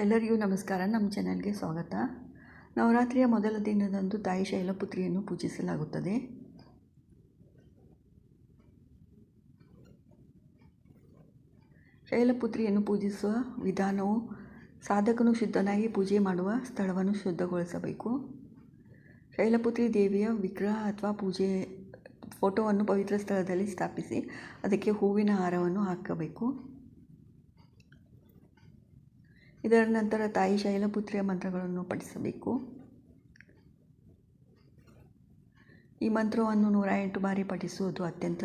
ಎಲ್ಲರಿಗೂ ನಮಸ್ಕಾರ. ನಮ್ಮ ಚಾನಲ್ಗೆ ಸ್ವಾಗತ. ನವರಾತ್ರಿಯ ಮೊದಲ ದಿನದಂದು ತಾಯಿ ಶೈಲಪುತ್ರಿಯನ್ನು ಪೂಜಿಸಲಾಗುತ್ತದೆ. ಶೈಲಪುತ್ರಿಯನ್ನು ಪೂಜಿಸುವ ವಿಧಾನವು ಸಾಧಕನು ಶುದ್ಧನಾಗಿ ಪೂಜೆ ಮಾಡುವ ಸ್ಥಳವನ್ನು ಶುದ್ಧಗೊಳಿಸಬೇಕು. ಶೈಲಪುತ್ರಿ ದೇವಿಯ ವಿಗ್ರಹ ಅಥವಾ ಪೂಜೆ ಫೋಟೋವನ್ನು ಪವಿತ್ರ ಸ್ಥಳದಲ್ಲಿ ಸ್ಥಾಪಿಸಿ ಅದಕ್ಕೆ ಹೂವಿನ ಹಾರವನ್ನು ಹಾಕಬೇಕು. ಇದರ ನಂತರ ತಾಯಿ ಶೈಲಪುತ್ರಿಯ ಮಂತ್ರಗಳನ್ನು ಪಠಿಸಬೇಕು. ಈ ಮಂತ್ರವನ್ನು ನೂರ ಎಂಟು ಬಾರಿ ಪಠಿಸುವುದು ಅತ್ಯಂತ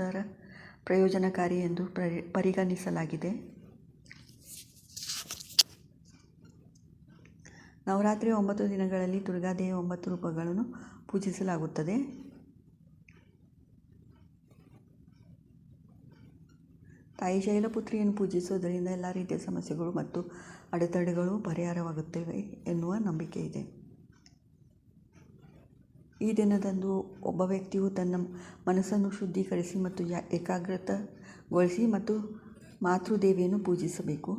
ಪ್ರಯೋಜನಕಾರಿ ಎಂದು ಪರಿ, ಪರಿಗಣಿಸಲಾಗಿದೆ. ನವರಾತ್ರಿ ಒಂಬತ್ತು ದಿನಗಳಲ್ಲಿ ದುರ್ಗಾದೇವಿಯ ಒಂಬತ್ತು ರೂಪಗಳನ್ನು ಪೂಜಿಸಲಾಗುತ್ತದೆ. ತಾಯಿ ಶೈಲಪುತ್ರಿಯನ್ನು ಪೂಜಿಸುವುದರಿಂದ ಎಲ್ಲ ರೀತಿಯ ಸಮಸ್ಯೆಗಳು ಮತ್ತು ಅಡೆತಡೆಗಳು ಪರಿಹಾರವಾಗುತ್ತವೆ ಎನ್ನುವ ನಂಬಿಕೆ ಇದೆ. ಈ ದಿನದಂದು ಒಬ್ಬ ವ್ಯಕ್ತಿಯು ತನ್ನ ಮನಸ್ಸನ್ನು ಶುದ್ಧೀಕರಿಸಿ ಮತ್ತು ಏಕಾಗ್ರತಗೊಳಿಸಿ ಮತ್ತು ಮಾತೃದೇವಿಯನ್ನು ಪೂಜಿಸಬೇಕು.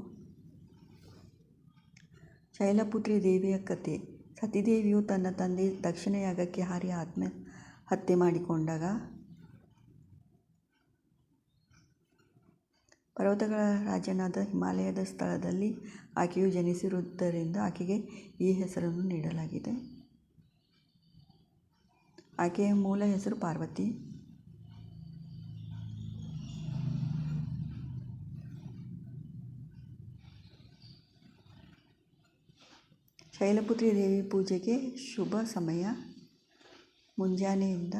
ಶೈಲಪುತ್ರಿ ದೇವಿಯ ಕಥೆ ಸತಿದೇವಿಯು ತನ್ನ ತಂದೆ ದಕ್ಷಿಣ ಯಾಗಕ್ಕೆ ಹಾರಿ ಆತ್ಮ ಹತ್ಯೆ ಮಾಡಿಕೊಂಡಾಗ ಪರ್ವತಗಳ ರಾಜನಾದ ಹಿಮಾಲಯದ ಸ್ಥಳದಲ್ಲಿ ಆಕೆಯು ಜನಿಸಿರುವುದರಿಂದ ಆಕೆಗೆ ಈ ಹೆಸರನ್ನು ನೀಡಲಾಗಿದೆ. ಆಕೆಯ ಮೂಲ ಹೆಸರು ಪಾರ್ವತಿ. ಶೈಲಪುತ್ರಿ ದೇವಿ ಪೂಜೆಗೆ ಶುಭ ಸಮಯ. ಮುಂಜಾನೆಯಿಂದ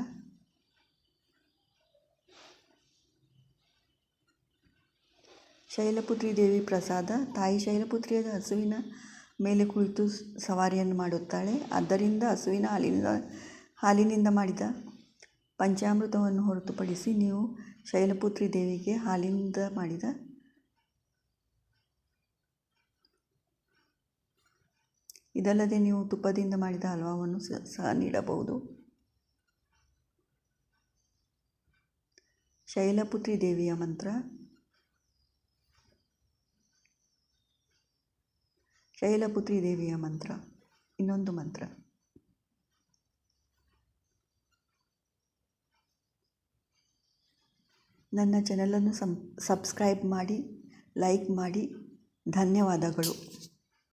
ಶೈಲಪುತ್ರಿ ದೇವಿ ಪ್ರಸಾದ ತಾಯಿ ಶೈಲಪುತ್ರಿಯ ಹಸುವಿನ ಮೇಲೆ ಕುಳಿತು ಸವಾರಿಯನ್ನು ಮಾಡುತ್ತಾಳೆ. ಆದ್ದರಿಂದ ಹಸುವಿನ ಹಾಲಿನಿಂದ ಹಾಲಿನಿಂದ ಮಾಡಿದ ಪಂಚಾಮೃತವನ್ನು ಹೊರತುಪಡಿಸಿ ನೀವು ಶೈಲಪುತ್ರಿ ದೇವಿಗೆ ಹಾಲಿನಿಂದ ಮಾಡಿದ ಇದಲ್ಲದೆ ನೀವು ತುಪ್ಪದಿಂದ ಮಾಡಿದ ಹಲ್ವಾವನ್ನು ಸಹ ನೀಡಬಹುದು. ಶೈಲಪುತ್ರಿ ದೇವಿಯ ಮಂತ್ರ ಶೈಲಪುತ್ರಿ ದೇವಿಯ ಮಂತ್ರ. ಇನ್ನೊಂದು ಮಂತ್ರ. ನನ್ನ ಚಾನಲನ್ನು ಸಬ್ಸ್ಕ್ರೈಬ್ ಮಾಡಿ ಲೈಕ್ ಮಾಡಿ. ಧನ್ಯವಾದಗಳು.